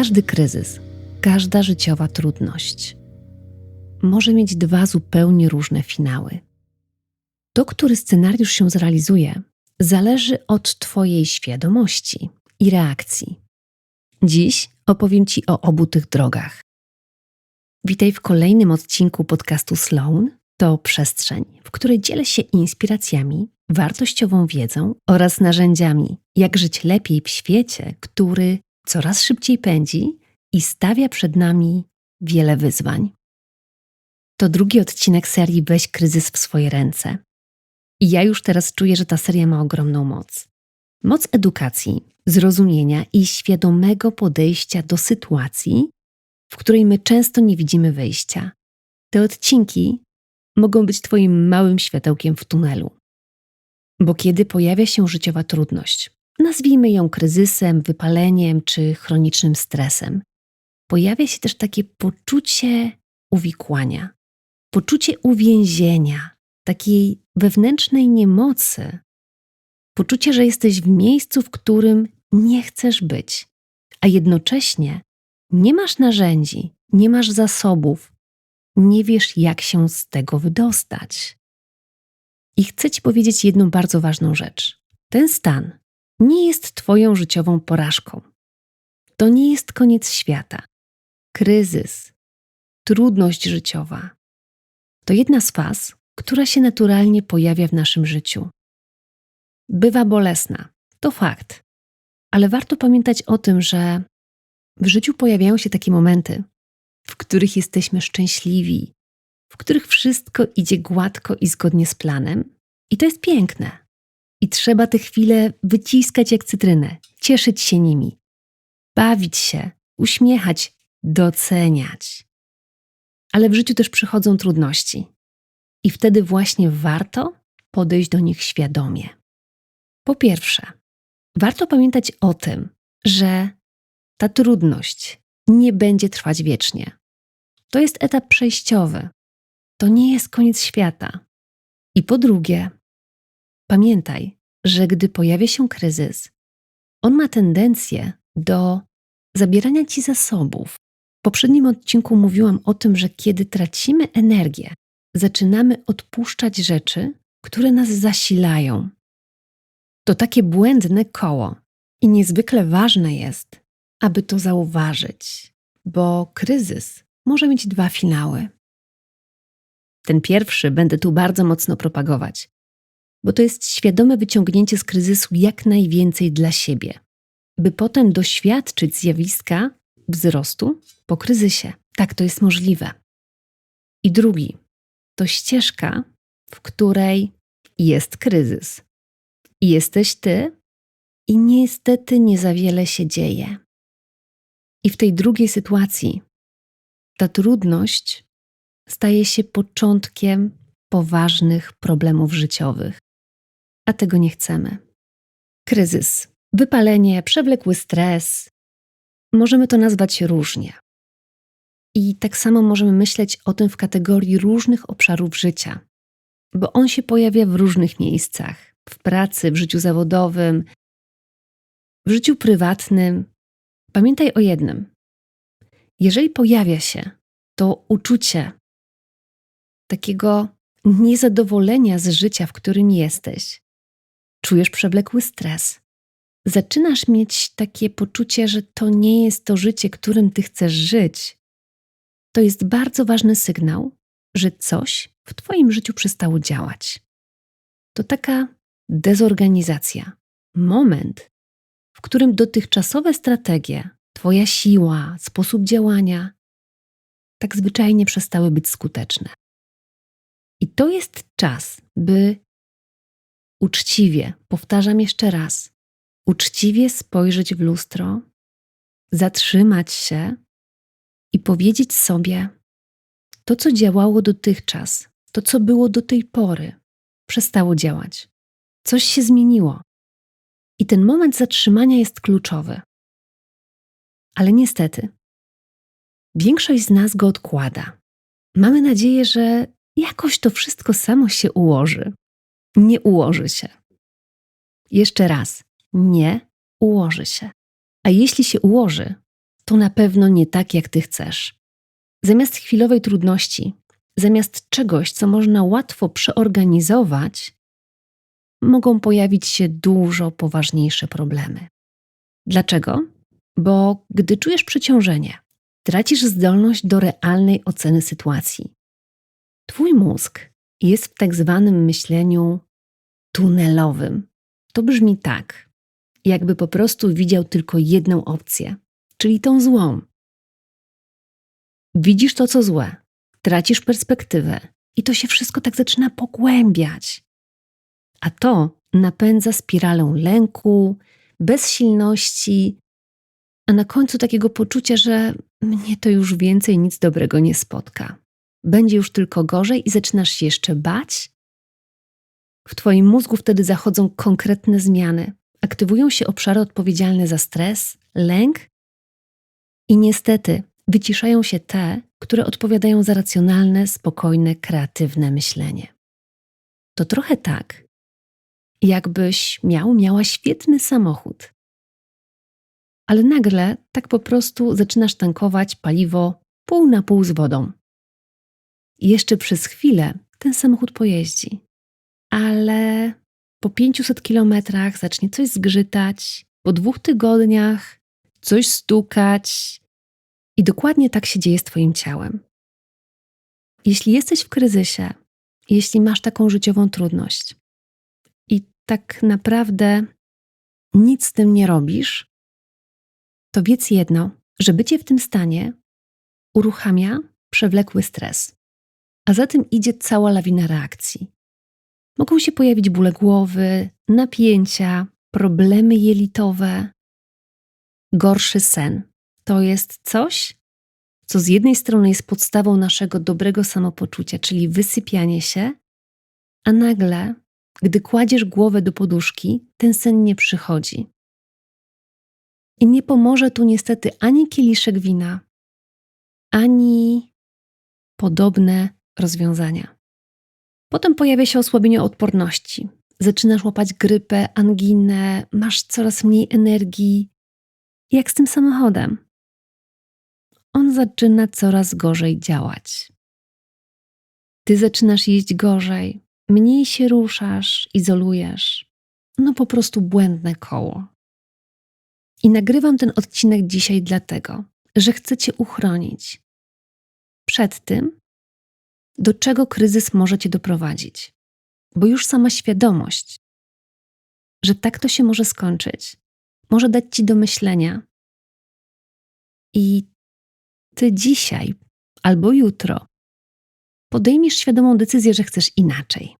Każdy kryzys, każda życiowa trudność może mieć dwa zupełnie różne finały. To, który scenariusz się zrealizuje, zależy od Twojej świadomości i reakcji. Dziś opowiem Ci o obu tych drogach. Witaj w kolejnym odcinku podcastu Sloan. To przestrzeń, w której dzielę się inspiracjami, wartościową wiedzą oraz narzędziami, jak żyć lepiej w świecie, który coraz szybciej pędzi i stawia przed nami wiele wyzwań. To drugi odcinek serii Weź kryzys w swoje ręce. I ja już teraz czuję, że ta seria ma ogromną moc. Moc edukacji, zrozumienia i świadomego podejścia do sytuacji, w której my często nie widzimy wyjścia. Te odcinki mogą być Twoim małym światełkiem w tunelu. Bo kiedy pojawia się życiowa trudność, nazwijmy ją kryzysem, wypaleniem czy chronicznym stresem, pojawia się też takie poczucie uwikłania, poczucie uwięzienia, takiej wewnętrznej niemocy, poczucie, że jesteś w miejscu, w którym nie chcesz być, a jednocześnie nie masz narzędzi, nie masz zasobów, nie wiesz, jak się z tego wydostać. I chcę Ci powiedzieć jedną bardzo ważną rzecz. Ten stan nie jest Twoją życiową porażką. To nie jest koniec świata. Kryzys, trudność życiowa to jedna z faz, która się naturalnie pojawia w naszym życiu. Bywa bolesna, to fakt, ale warto pamiętać o tym, że w życiu pojawiają się takie momenty, w których jesteśmy szczęśliwi, w których wszystko idzie gładko i zgodnie z planem, i to jest piękne. I trzeba te chwile wyciskać jak cytrynę, cieszyć się nimi, bawić się, uśmiechać, doceniać. Ale w życiu też przychodzą trudności. I wtedy właśnie warto podejść do nich świadomie. Po pierwsze, warto pamiętać o tym, że ta trudność nie będzie trwać wiecznie. To jest etap przejściowy. To nie jest koniec świata. I po drugie, pamiętaj, że gdy pojawia się kryzys, on ma tendencję do zabierania ci zasobów. W poprzednim odcinku mówiłam o tym, że kiedy tracimy energię, zaczynamy odpuszczać rzeczy, które nas zasilają. To takie błędne koło i niezwykle ważne jest, aby to zauważyć, bo kryzys może mieć dwa finały. Ten pierwszy będę tu bardzo mocno propagować, bo to jest świadome wyciągnięcie z kryzysu jak najwięcej dla siebie, by potem doświadczyć zjawiska wzrostu po kryzysie. Tak, to jest możliwe. I drugi to ścieżka, w której jest kryzys. I jesteś ty, i niestety nie za wiele się dzieje. I w tej drugiej sytuacji ta trudność staje się początkiem poważnych problemów życiowych, a tego nie chcemy. Kryzys, wypalenie, przewlekły stres możemy to nazwać różnie. I tak samo możemy myśleć o tym w kategorii różnych obszarów życia, bo on się pojawia w różnych miejscach w pracy, w życiu zawodowym, w życiu prywatnym. Pamiętaj o jednym. Jeżeli pojawia się to uczucie takiego niezadowolenia z życia, w którym jesteś, czujesz przewlekły stres, zaczynasz mieć takie poczucie, że to nie jest to życie, którym ty chcesz żyć, to jest bardzo ważny sygnał, że coś w Twoim życiu przestało działać. To taka dezorganizacja, moment, w którym dotychczasowe strategie, Twoja siła, sposób działania tak zwyczajnie przestały być skuteczne. I to jest czas, by uczciwie, powtarzam jeszcze raz, uczciwie spojrzeć w lustro, zatrzymać się i powiedzieć sobie: To, co działało dotychczas, to, co było do tej pory, przestało działać. Coś się zmieniło. I ten moment zatrzymania jest kluczowy. Ale niestety, większość z nas go odkłada. Mamy nadzieję, że jakoś to wszystko samo się ułoży. Nie ułoży się. Jeszcze raz, nie ułoży się. A jeśli się ułoży, to na pewno nie tak, jak ty chcesz. Zamiast chwilowej trudności, zamiast czegoś, co można łatwo przeorganizować, mogą pojawić się dużo poważniejsze problemy. Dlaczego? Bo gdy czujesz przeciążenie, tracisz zdolność do realnej oceny sytuacji. Twój mózg jest w tak zwanym myśleniu tunelowym. To brzmi tak, jakby po prostu widział tylko jedną opcję, czyli tą złą. Widzisz to, co złe, tracisz perspektywę i to się wszystko tak zaczyna pogłębiać. A to napędza spiralę lęku, bezsilności, a na końcu takiego poczucia, że mnie to już więcej nic dobrego nie spotka. Będzie już tylko gorzej i zaczynasz się jeszcze bać? W Twoim mózgu wtedy zachodzą konkretne zmiany. Aktywują się obszary odpowiedzialne za stres, lęk i niestety wyciszają się te, które odpowiadają za racjonalne, spokojne, kreatywne myślenie. To trochę tak, jakbyś miał, miała świetny samochód. Ale nagle tak po prostu zaczynasz tankować paliwo pół na pół z wodą. Jeszcze przez chwilę ten samochód pojeździ, ale po 500 kilometrach zacznie coś zgrzytać, po dwóch tygodniach coś stukać. I dokładnie tak się dzieje z Twoim ciałem. Jeśli jesteś w kryzysie, jeśli masz taką życiową trudność i tak naprawdę nic z tym nie robisz, to wiedz jedno, że bycie w tym stanie uruchamia przewlekły stres, a za tym idzie cała lawina reakcji. Mogą się pojawić bóle głowy, napięcia, problemy jelitowe, gorszy sen. To jest coś, co z jednej strony jest podstawą naszego dobrego samopoczucia, czyli wysypianie się, a nagle, gdy kładziesz głowę do poduszki, ten sen nie przychodzi. I nie pomoże tu niestety ani kieliszek wina, ani podobne rozwiązania. Potem pojawia się osłabienie odporności. Zaczynasz łapać grypę, anginę, masz coraz mniej energii. Jak z tym samochodem? On zaczyna coraz gorzej działać. Ty zaczynasz jeść gorzej, mniej się ruszasz, izolujesz. No po prostu błędne koło. I nagrywam ten odcinek dzisiaj dlatego, że chcę Cię uchronić przed tym, do czego kryzys może Cię doprowadzić. Bo już sama świadomość, że tak to się może skończyć, może dać Ci do myślenia. I Ty dzisiaj albo jutro podejmiesz świadomą decyzję, że chcesz inaczej.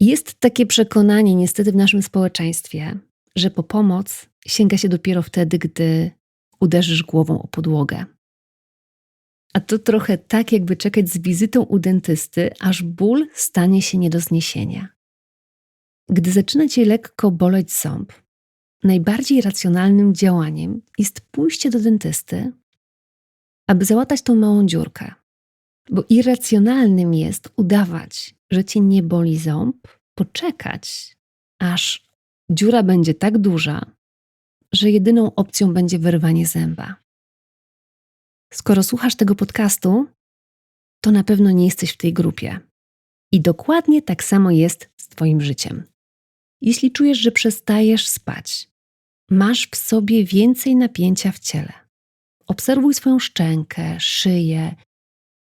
Jest takie przekonanie, niestety, w naszym społeczeństwie, że po pomoc sięga się dopiero wtedy, gdy uderzysz głową o podłogę. A to trochę tak, jakby czekać z wizytą u dentysty, aż ból stanie się nie do zniesienia. Gdy zaczyna cię lekko boleć ząb, najbardziej racjonalnym działaniem jest pójście do dentysty, aby załatać tą małą dziurkę. Bo irracjonalnym jest udawać, że cię nie boli ząb, poczekać, aż dziura będzie tak duża, że jedyną opcją będzie wyrwanie zęba. Skoro słuchasz tego podcastu, to na pewno nie jesteś w tej grupie. I dokładnie tak samo jest z Twoim życiem. Jeśli czujesz, że przestajesz spać, masz w sobie więcej napięcia w ciele, obserwuj swoją szczękę, szyję.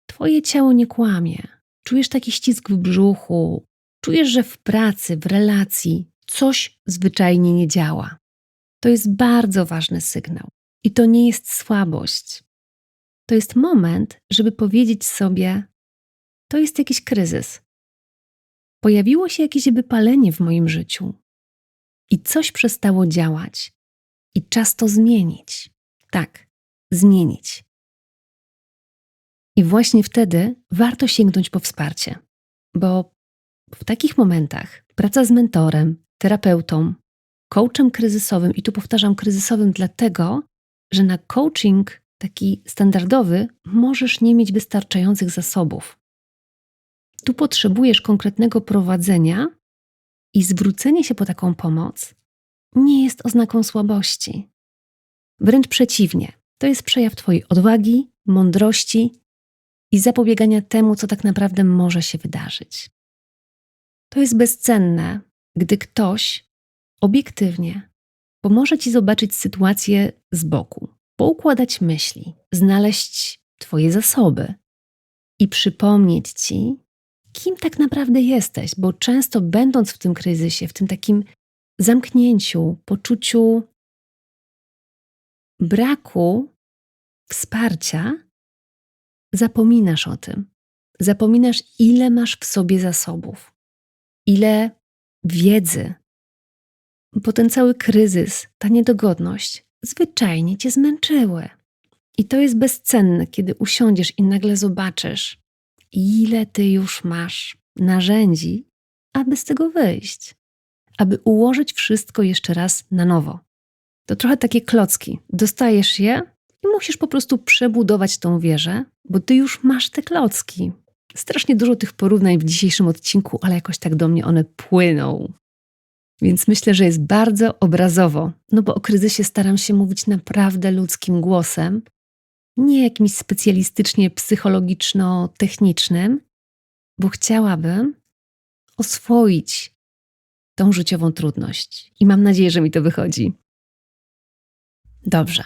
Twoje ciało nie kłamie. Czujesz taki ścisk w brzuchu, czujesz, że w pracy, w relacji coś zwyczajnie nie działa. To jest bardzo ważny sygnał. I to nie jest słabość. To jest moment, żeby powiedzieć sobie: To jest jakiś kryzys. Pojawiło się jakieś wypalenie w moim życiu i coś przestało działać. I czas to zmienić. Tak, zmienić. I właśnie wtedy warto sięgnąć po wsparcie, bo w takich momentach praca z mentorem, terapeutą, coachem kryzysowym, i tu powtarzam kryzysowym dlatego, że na coaching taki standardowy możesz nie mieć wystarczających zasobów. Tu potrzebujesz konkretnego prowadzenia i zwrócenie się po taką pomoc nie jest oznaką słabości. Wręcz przeciwnie, To jest przejaw Twojej odwagi, mądrości i zapobiegania temu, co tak naprawdę może się wydarzyć. To jest bezcenne, gdy ktoś obiektywnie pomoże Ci zobaczyć sytuację z boku, poukładać myśli, znaleźć Twoje zasoby i przypomnieć Ci, kim tak naprawdę jesteś, bo często będąc w tym kryzysie, w tym takim zamknięciu, poczuciu braku wsparcia, zapominasz o tym. Zapominasz, ile masz w sobie zasobów, ile wiedzy. Bo ten cały kryzys, ta niedogodność zwyczajnie cię zmęczyły. I to jest bezcenne, kiedy usiądziesz i nagle zobaczysz, ile ty już masz narzędzi, aby z tego wyjść, aby ułożyć wszystko jeszcze raz na nowo. To trochę takie klocki. Dostajesz je i musisz po prostu przebudować tą wieżę, bo ty już masz te klocki. Strasznie dużo tych porównań w dzisiejszym odcinku, ale jakoś tak do mnie one płyną. Więc myślę, że jest bardzo obrazowo, no bo o kryzysie staram się mówić naprawdę ludzkim głosem, nie jakimś specjalistycznie psychologiczno-technicznym, bo chciałabym oswoić tą życiową trudność. I mam nadzieję, że mi to wychodzi. Dobrze.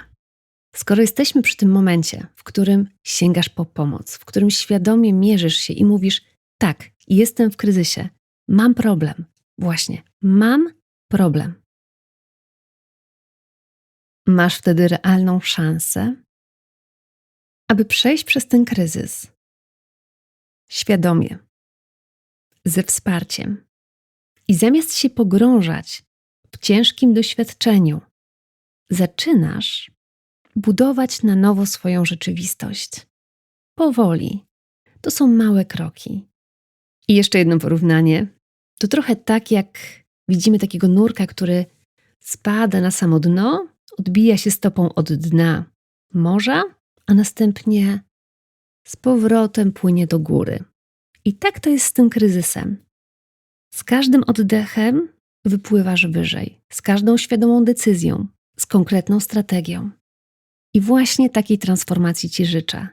Skoro jesteśmy przy tym momencie, w którym sięgasz po pomoc, w którym świadomie mierzysz się i mówisz: Tak, jestem w kryzysie, mam problem. Właśnie, mam problem. Masz wtedy realną szansę, aby przejść przez ten kryzys świadomie, ze wsparciem. I zamiast się pogrążać w ciężkim doświadczeniu, zaczynasz budować na nowo swoją rzeczywistość. Powoli. To są małe kroki. I jeszcze jedno porównanie. To trochę tak, jak widzimy takiego nurka, który spada na samo dno, odbija się stopą od dna morza, a następnie z powrotem płynie do góry. I tak to jest z tym kryzysem. Z każdym oddechem wypływasz wyżej, z każdą świadomą decyzją, z konkretną strategią. I właśnie takiej transformacji Ci życzę.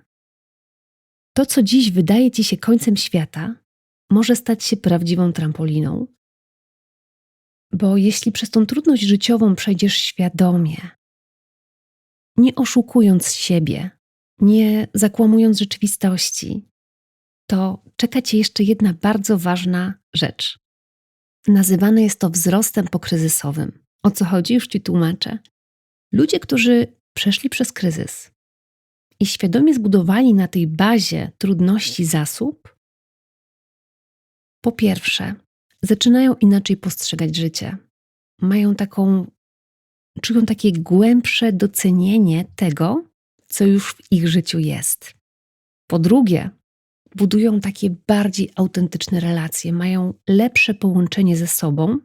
To, co dziś wydaje Ci się końcem świata, może stać się prawdziwą trampoliną. Bo jeśli przez tą trudność życiową przejdziesz świadomie, nie oszukując siebie, nie zakłamując rzeczywistości, to czeka Cię jeszcze jedna bardzo ważna rzecz. Nazywane jest to wzrostem pokryzysowym. O co chodzi? Już Ci tłumaczę. Ludzie, którzy przeszli przez kryzys i świadomie zbudowali na tej bazie trudności zasób, po pierwsze, zaczynają inaczej postrzegać życie. Mają taką, czują takie głębsze docenienie tego, co już w ich życiu jest. Po drugie, budują takie bardziej autentyczne relacje, mają lepsze połączenie ze sobą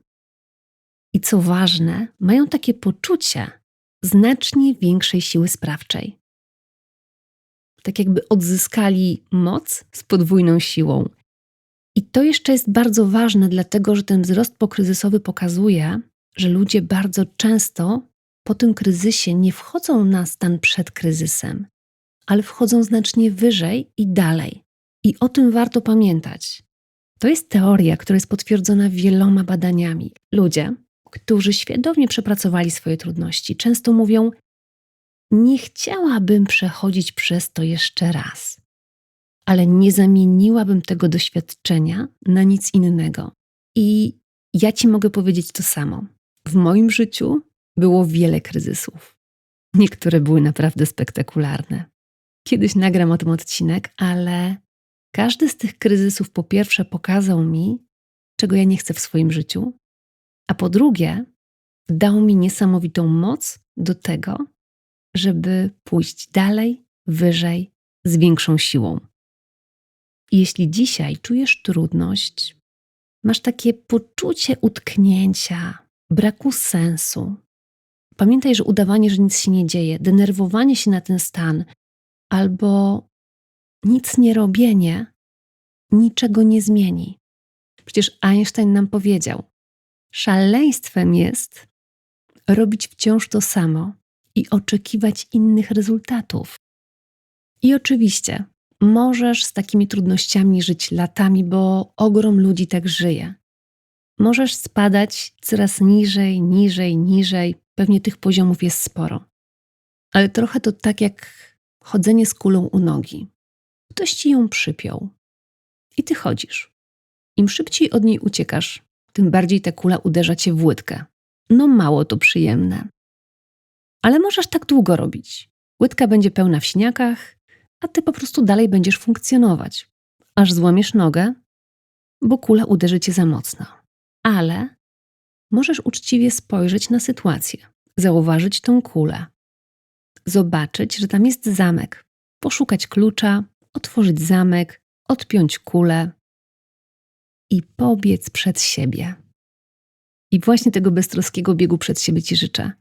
i co ważne, mają takie poczucie znacznie większej siły sprawczej. Tak jakby odzyskali moc z podwójną siłą. I to jeszcze jest bardzo ważne, dlatego że ten wzrost pokryzysowy pokazuje, że ludzie bardzo często po tym kryzysie nie wchodzą na stan przed kryzysem, ale wchodzą znacznie wyżej i dalej. I o tym warto pamiętać. To jest teoria, która jest potwierdzona wieloma badaniami. Ludzie, którzy świadomie przepracowali swoje trudności, często mówią: Nie chciałabym przechodzić przez to jeszcze raz, ale nie zamieniłabym tego doświadczenia na nic innego. I ja ci mogę powiedzieć to samo. W moim życiu było wiele kryzysów. Niektóre były naprawdę spektakularne. Kiedyś nagram o tym odcinek, ale każdy z tych kryzysów po pierwsze pokazał mi, czego ja nie chcę w swoim życiu, a po drugie, dał mi niesamowitą moc do tego, żeby pójść dalej, wyżej, z większą siłą. Jeśli dzisiaj czujesz trudność, masz takie poczucie utknięcia, braku sensu, pamiętaj, że udawanie, że nic się nie dzieje, denerwowanie się na ten stan albo nic nie robienie niczego nie zmieni. Przecież Einstein nam powiedział: Szaleństwem jest robić wciąż to samo i oczekiwać innych rezultatów. I oczywiście możesz z takimi trudnościami żyć latami, bo ogrom ludzi tak żyje. Możesz spadać coraz niżej, niżej, niżej. Pewnie tych poziomów jest sporo. Ale trochę to tak jak chodzenie z kulą u nogi. Ktoś ci ją przypiął i ty chodzisz. Im szybciej od niej uciekasz, tym bardziej ta kula uderza cię w łydkę. No mało to przyjemne. Ale możesz tak długo robić. Łydka będzie pełna w śniakach, a ty po prostu dalej będziesz funkcjonować, aż złamiesz nogę, bo kula uderzy cię za mocno. Ale możesz uczciwie spojrzeć na sytuację, zauważyć tą kulę, zobaczyć, że tam jest zamek, poszukać klucza, otworzyć zamek, odpiąć kulę i pobiec przed siebie. I właśnie tego beztroskiego biegu przed siebie Ci życzę.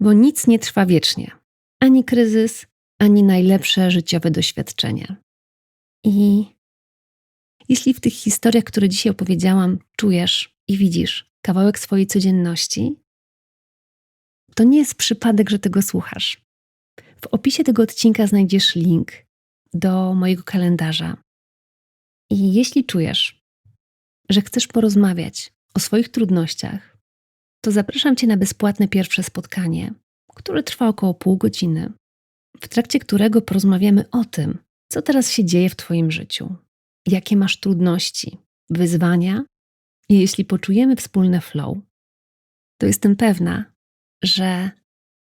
Bo nic nie trwa wiecznie. Ani kryzys, ani najlepsze życiowe doświadczenie. I jeśli w tych historiach, które dzisiaj opowiedziałam, czujesz i widzisz kawałek swojej codzienności, to nie jest przypadek, że tego słuchasz. W opisie tego odcinka znajdziesz link do mojego kalendarza. I jeśli czujesz, że chcesz porozmawiać o swoich trudnościach, to zapraszam Cię na bezpłatne pierwsze spotkanie, które trwa około pół godziny, w trakcie którego porozmawiamy o tym, co teraz się dzieje w Twoim życiu, jakie masz trudności, wyzwania i jeśli poczujemy wspólne flow, to jestem pewna, że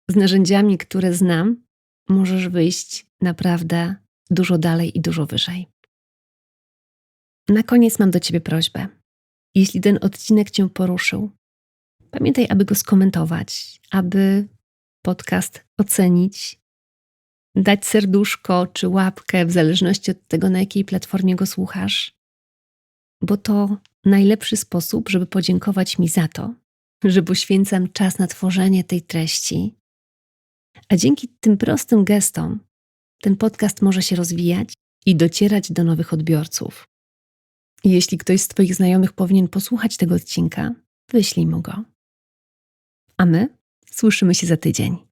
z narzędziami, które znam, możesz wyjść naprawdę dużo dalej i dużo wyżej. Na koniec mam do Ciebie prośbę. Jeśli ten odcinek Cię poruszył, pamiętaj, aby go skomentować, aby podcast ocenić, dać serduszko czy łapkę, w zależności od tego, na jakiej platformie go słuchasz, bo to najlepszy sposób, żeby podziękować mi za to, że poświęcam czas na tworzenie tej treści. A dzięki tym prostym gestom ten podcast może się rozwijać i docierać do nowych odbiorców. Jeśli ktoś z Twoich znajomych powinien posłuchać tego odcinka, wyślij mu go. A my słyszymy się za tydzień.